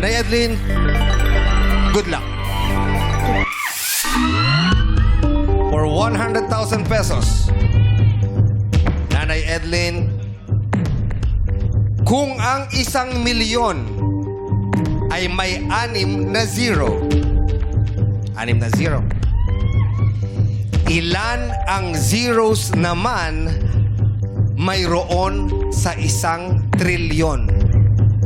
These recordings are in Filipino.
Nanay Edlin, good luck. For 100,000 pesos, Nanay Edlin, kung ang isang milyon ay may anim na zero, anim na zero, ilan ang zeros naman mayroon sa isang trilyon?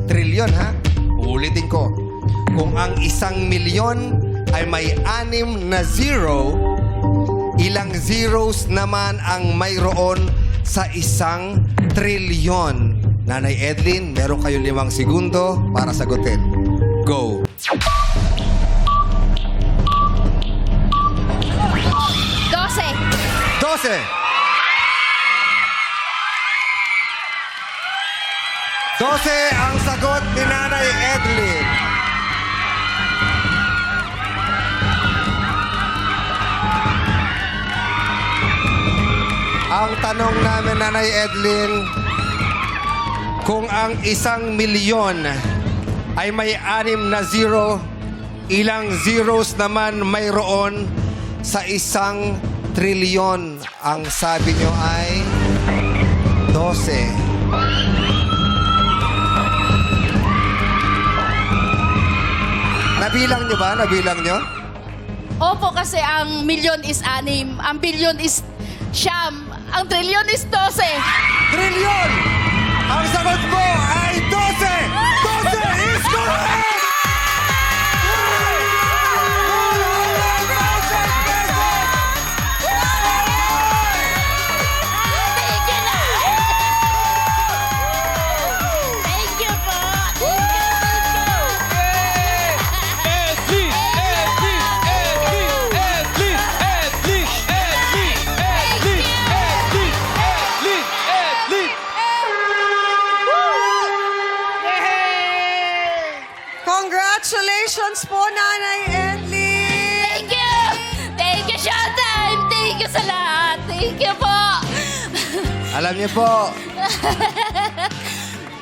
Trilyon, ha? Ulitin ko. Kung ang isang milyon ay may anim na zero, ilang zeros naman ang mayroon sa isang trilyon? Nanay Edlin, meron kayo limang segundo para sagutin. Go! Dose. 12. 12 ang sagot ni Nanay Edlin. Ang tanong namin, Nanay Edlin, kung ang isang milyon ay may anim na zero, ilang zeros naman mayroon sa isang trilyon? Ang sabi nyo ay 12. Nabilang nyo ba? Nabilang nyo? Opo, kasi ang milyon is anim, ang bilyon is siyam, ang trilyon is dose. Trilyon! Ang sagot mo Alam niyo po,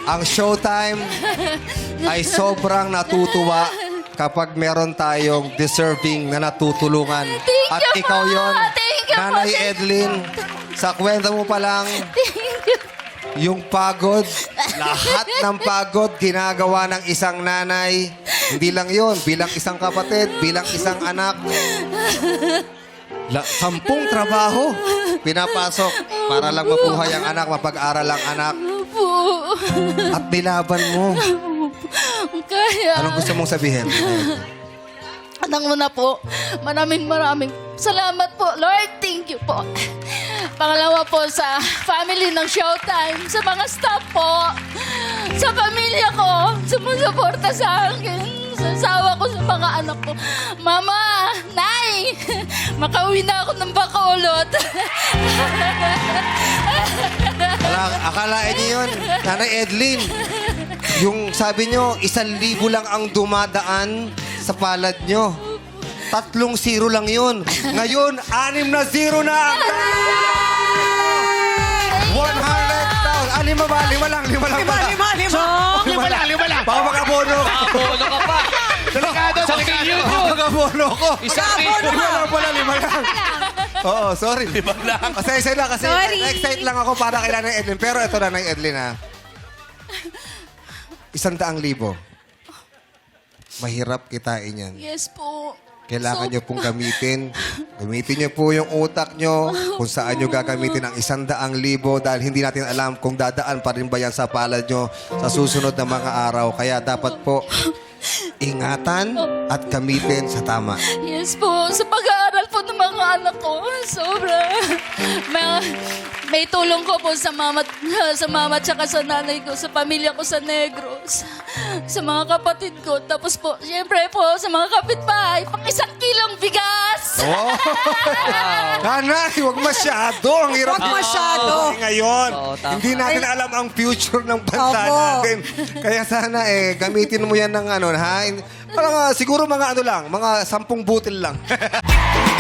ang showtime ay sobrang natutuwa kapag meron tayong deserving na natutulungan. Thank At you ikaw po. yon, Thank you po. Nanay Edlin, sa kwenta mo pa lang, yung pagod, lahat ng pagod ginagawa ng isang nanay. Hindi lang yon, bilang isang kapatid, bilang isang anak. La, sampung trabaho pinapasok para lang mabuhay ang anak, mapag-aral ang anak. Po. At nilaban mo. Kaya... Anong gusto mong sabihin? Anong muna po, maraming maraming salamat po, Lord. Thank you po. Pangalawa po sa family ng Showtime, sa mga staff po, sa pamilya ko, sumusuporta sa akin, sa asawa ko, sa mga anak ko. Mama, Nay, makauwi na ako ng Bacolod. Wala, akalain niyo yun, Nanay Edlin. Yung sabi niyo, isang libo lang ang dumadaan sa palad niyo. Tatlong zero lang yun. Ngayon, anim na zero na ang 100,000. Ah, lima ba? Lima lang, lima lang Lima, pala. Makabono ko. Isang Makabono Lima lang pala, lima lang. Oo, sorry. Lima lang. Pasensya na kasi Sorry. na-excite lang ako para kay Nanay Edlin. Pero ito na, Nanay Edlin, ha? Isang daang libo. Mahirap kitain yan. yes po. Kailangan So- nyo pong gamitin. Gamitin nyo po yung utak nyo kung saan nyo gagamitin ang isang daang libo dahil hindi natin alam kung dadaan pa rin ba yan sa palad nyo sa susunod na mga araw. Kaya dapat po ingatan at gamitin sa tama. Yes po, sa mga anak ko, sobra. May, may tulong ko po sa mama, sa mama at sa nanay ko, sa pamilya ko sa Negros, sa mga kapatid ko. Tapos po, siyempre po, sa mga kapitbahay, pang isang kilong bigas. Oh! Nanay, huwag masyado. Ang hirap Huwag masyado. Kasi ngayon, Oo, tama. hindi natin alam ang future ng bansa Opo. natin. Kaya sana eh, gamitin mo yan ng ano, ha? Parang ah, siguro mga ano lang, mga sampung butil lang.